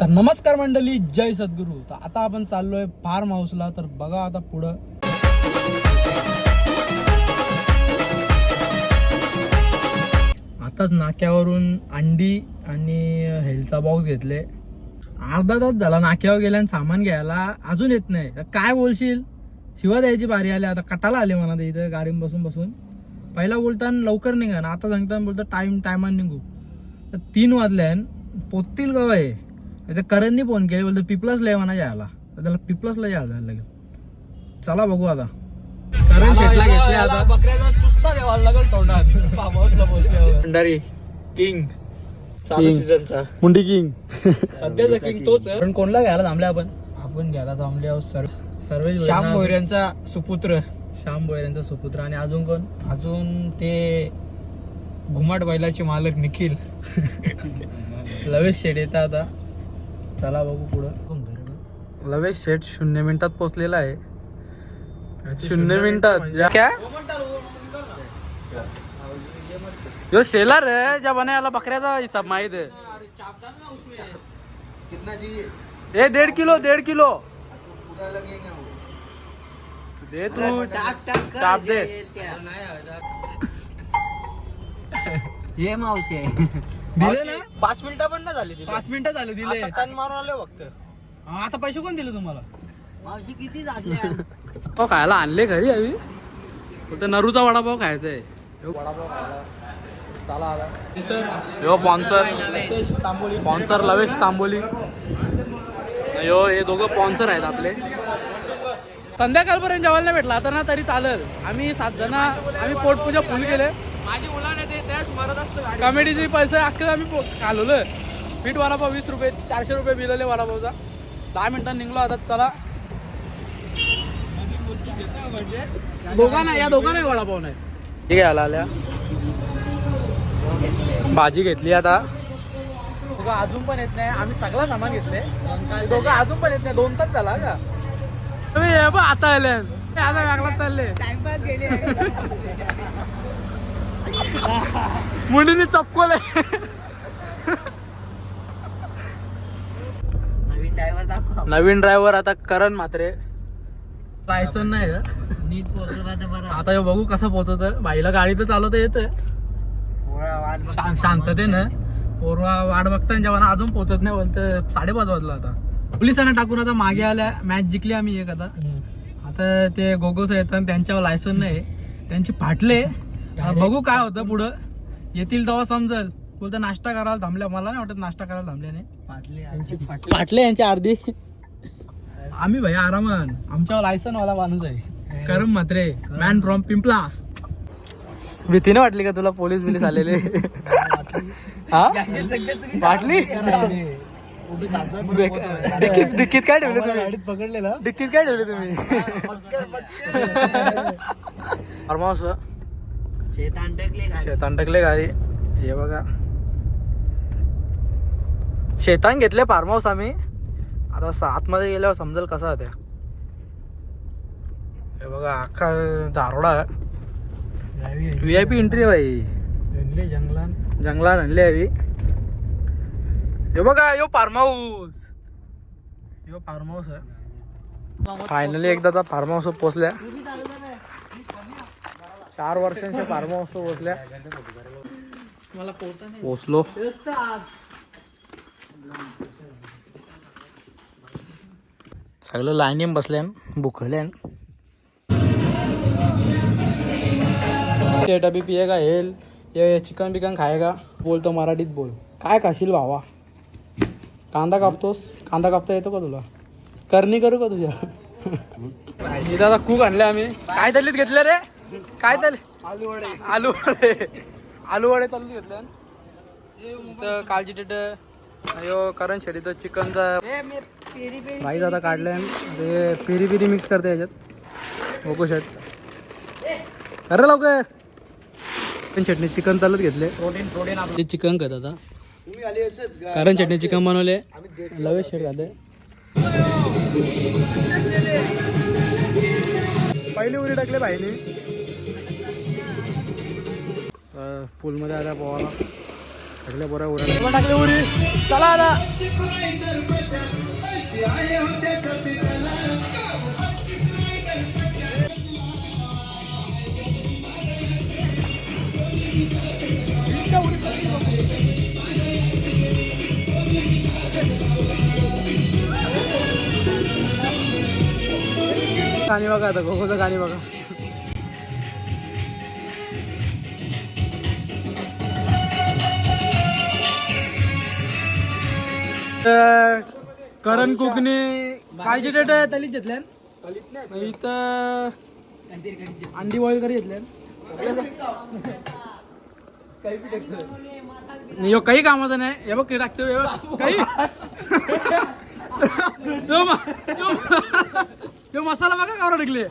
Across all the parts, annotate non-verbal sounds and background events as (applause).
तर नमस्कार मंडळी जय सद्गुरू. तर आता आपण चाललोय फार्म हाऊसला तर बघा आता पुढं. आताच नाक्यावरून अंडी आणि हेल्थचा बॉक्स घेतले. अर्धा तास झाला नाक्यावर गेल्या सामान घ्यायला. अजून येत नाही. तर काय बोलशील? शिवा द्यायची बारी आली. आता कटाला आले म्हणा ते इथं गाडीत बसून बसून. पहिला बोलताना लवकर निघा आता सांगताना बोलतो टाइम टायमान निघू. तर तीन वाजल्यान पोचतील गवा आहे ते करणनी फोन केले बोलतो पिपलसला म्हणा यायला तर त्याला पिपलसला यायला जायला लागेल चला बघू आता. करण शेटला घेतले आता. बकऱ्याचा चुस्ता द्यावा लागेल तोंडात. पोहोचल्यावर भंडारी किंग चालू. सीझनचा मुंडी किंग सध्याचा किंग तोच आहे. पण कोणला घ्यायला थांबले आपण? आपण घ्यायला थांबले आहोत सर्व सर्वेश श्याम मोहऱ्यांचा सुपुत्र. श्याम भोयरांचा सुपुत्र. आणि अजून कोण? अजून ते घुमाट बैलाचे मालक निखिल. (laughs) लवेश शेट येतं आता. चला बघू पुढं. लवेश शेट शून्य मिनिटात पोहोचलेला आहे. शून्य मिनिटात. या- क्या? यो शेलर है ज्या बनायला बकऱ्याचा हिसाब माहीत आहे. ए डेढ़ किलो डेढ़ किलो. दे तू. चाप दे. हे (laughs) मावशी दिले ना? पाच मिनिटं पण ना झाली पाच मिनिटं झाले दिले. असं टन मारून आले फक्त. हा, आता पैसे कोण दिले तुम्हाला? मावशी किती झाली? हो खायला आणले घरी हवी फक्त नरूचा वडापाव खायचा आहे यो स्पॉन्सर स्पॉन्सर लवेश तांबोली. यो हे दोघं स्पॉन्सर आहेत आपले. संध्याकाळपर्यंत जेवायला नाही भेटला आता ना तरी चालेल. आम्ही सात जण आम्ही पोटपूजा फुल केले माझी मुलाने ते त्याच मारत असतं गाडी कॉमेडीचे पैसे अख्खे आम्ही पो- घालवलं. पीठ वडापाव वीस रुपये चारशे रुपये बिलले वडापावचा. दहा मिनिटांनी निघलो आता चला. दोघांना या दोघांना वडापाव नाही. ठीक आहे आला आल्या. भाजी घेतली आता. दोघं अजून पण येत नाही. आम्ही सगळं सामान घेतले. दोघं अजून पण येत नाही. दोन तास झाला का? तुम्ही हे आता आले. आता चालले. टाइमपास गेले मुलीने चपकोले नवीन ड्रायव्हर दाखव. नवीन ड्रायव्हर आता करण मात्रे लायसन नाही का? नीट पोहोचला तर बरं. आता हे बघू कसं पोहोचत बाईला गाडी तर चालवता येतं पोळा वाट बघ. शां- शांततेनं. पोरवा वाट बघता जेव्हा अजून पोहोचत नाही बोलतं साडेपाच वाजला आता. पोलिसांना टाकून आता मागे आल्या. मॅच जिंकली आम्ही एक आता. आता ते गोगोस येतात त्यांच्यावर लायसन नाही. त्यांचे फाटले. बघू काय होतं पुढं. येतील तेव्हा समजल. बोलतं नाश्ता करायला थांबल्या. मला नाही वाटत नाश्ता करायला थांबल्याने फाटली यांची फाटली यांची अर्धी. आम्ही भाई आरामान. आमच्यावर लायसन वाला माणूस आहे. करम मात्रे मॅन फ्रॉम पिंपलास भीतीने वाटली का तुला पोलीस बिलीस आलेले? (laughs) हा? वाटली? डिक्कीत डिक्कीत काय ठेवले तुम्ही? पकडलेला. डिक्कीत काय ठेवले तुम्ही? फार्म हाऊस शेतान टेकले शेतान टाकले गाडी हे बघा. शेतान घेतले फार्म हाऊस आम्ही. आता आतमध्ये गेल्यावर समजेल कसा होत्या. हे बघा अख्खा झारोडा. व्ही आय पी एंट्री भाई. जंगलात जंगलात आणली हवी हे बघा यो फार्म हाऊस यो फार्म हाऊस आहे. फायनली एकदा फार्म हाऊस पोचल्या चार वर्षांच्या फार्म हाऊस पोचल्या मला पोचलो सगळं लाईनीम बसल्यान बुकल्यान टेटा बी पिये का हेल. ये चिकन बिकन खायगा. बोलतो मराठीत बोल. काय खाशील भावा? कांदा कापतोस? कांदा कापता येतो का तुला? करणी करू का तुझ्या? इथं आता कूक आणले आम्ही. काय तलीत घेतले रे? काय तले आलू वडे आलू वडे आलू वडे चालू घेतले इथं कालची टेट अयो करण शेडीचं चिकनचा राईस आता काढलंय. ते पेरी पेरी मिक्स करते याच्यात. ओको शर्ट अरे लवकर. चिकन चटणी चिकन चालत घेतले. प्रोटीन चिकन खात आता कारण चटणी चिकन बनवले. लवेश शेट खाते. पहिली उरी टाकले बाईने पूलमध्ये आल्या पोहायला टाकल्या बरं उरा टाकले उरी चला आता. गाणी बघा आता गोगोचं गाणी बघा. करण काय जे डेट तलीच घेतल्यान? इथं अंडी बॉईल करी घेतल्यान. नाही, ह्यो काही कामाचं नाही. हे बघ टाकतो हे काही? ह्यो मसाला बघा कावरा टाकले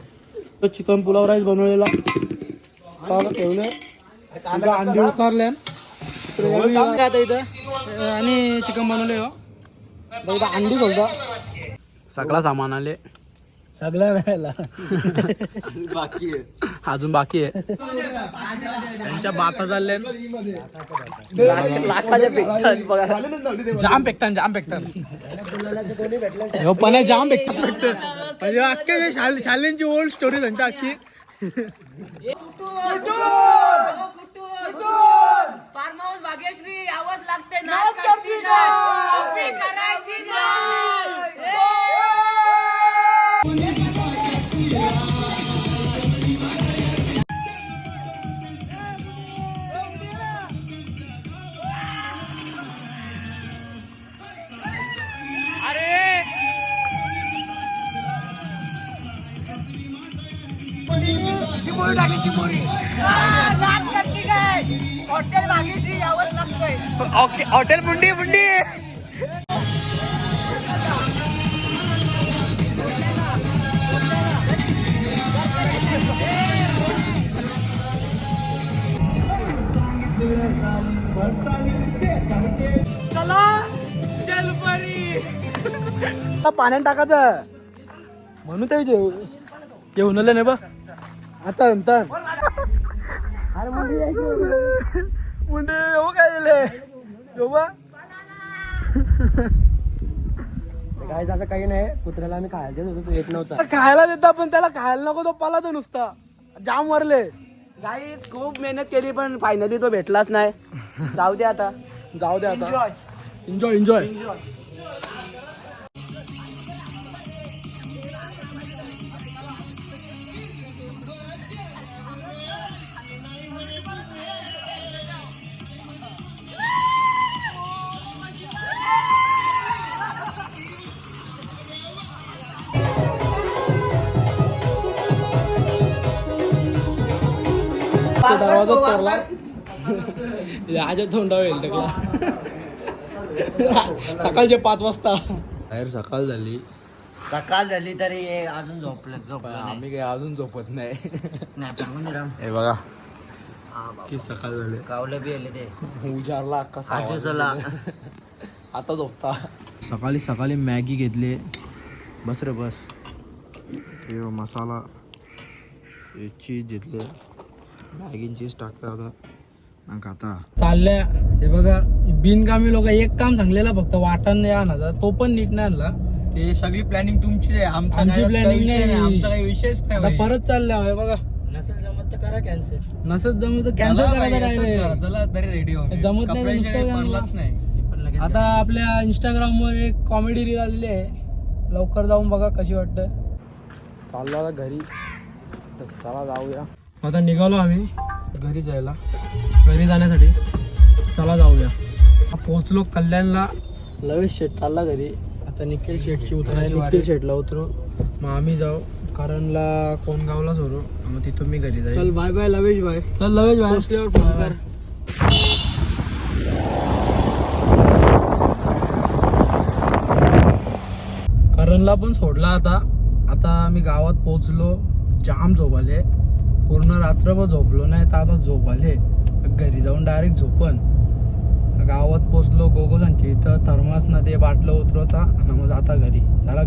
चिकन पुलाव राईस बनवलेला. ठेवले. अंडी उकारल्या आता इथं? आणि चिकन बनवले हो. इथं अंडी बोलता सगळा सामान आले. सगळं राहिला अजून बाकी आहे. त्यांच्या बाता चालल्या जाम पेकतान जाम पेकतान हो पण हे जाम पेकतान म्हणजे अख्ख्या शाल शालेंची ओल्ड स्टोरी सांगता अख्खी. फार्म हाऊस भाग्यश्री आवाज लागते नाच करती काय? हॉटेल भाग्यश्री आवाज लागतोय. हॉटेल मुंडी मुंडी पाण्यात टाकायचं. म्हणून ते जेव घेऊन आलं नाही बा. आता नंतर अरे मुंडी मुंडे हो काय झाले काय असं काही नाही. कुत्र्याला आम्ही खायला देत होतो तो येत नव्हता. खायला देता पण त्याला खायला नको तो पाला तो नुसता. जाम वरले. गाईच खूप मेहनत केली पण फायनली तो भेटलाच नाही. जाऊ दे आता. जाऊ दे आता. एन्जॉय एन्जॉय दरवाजा तोरला. राजा (laughs) तोंडा होईल टाकला. सकाळचे पाच वाजता. बाहेर सकाळ झाली. सकाळ झाली तरी अजून झोपलं झोपलं आम्ही काही अजून झोपत नाही. हे बघा. की सकाळ झाले. गावलं बी आले ते. उजारला कसा आजूसला आता झोपता. सकाळी सकाळी मॅगी घेतली. बस रे बस. हे मसाला. हे चीज घेतले. चीज टाकता आता. चालल्या. हे बघा बिनकामी लोक एक काम सांगलेलं फक्त वाटण नाही आणायचा तो पण नीट नाही आणला. ते सगळी प्लॅनिंग तुमची आहे. आमचा आमची काय planning विषय नाही. आमचा काही विषयच नाही आता भाई. परत चालल्या हे बघा. नसेल जमत तर करा कॅन्सल नसच जमत तर कॅन्सल करायचं काय नाही. चला तरी रेडी हो जमत नाही तर नुसतं काही आणला. पडलाच नाही. आता आपल्या इंस्टाग्राम वर एक कॉमेडी रील आलेली आहे. लवकर जाऊन बघा कशी वाटतं चाललो आता घरी. तर चला जाऊया. आता निघालो आम्ही घरी जायला. घरी जाण्यासाठी. चला जाऊया. पोहोचलो कल्याणला. लवेश शेट चालला घरी. आता निखिल शेटची उतर निखिल शेटला उतरू. मग आम्ही जाऊ. करणला कोणगावला सोडू. मग तिथून मी घरी जाईल. चल बाय बाय लवेश बाय चल लवेश भाई पोहोचल्यावर फोन कर. करणला पण सोडला आता. आता आम्ही गावात पोहोचलो. जाम झोप आले पूर्ण रात्रभर झोपलो नाही तर आता झोप आले घरी जाऊन डायरेक्ट झोपन. गावात पोचलो गोगोसांची इथं थर्मास नदी बाटलं उतरवता आणि मग जाता घरी. चला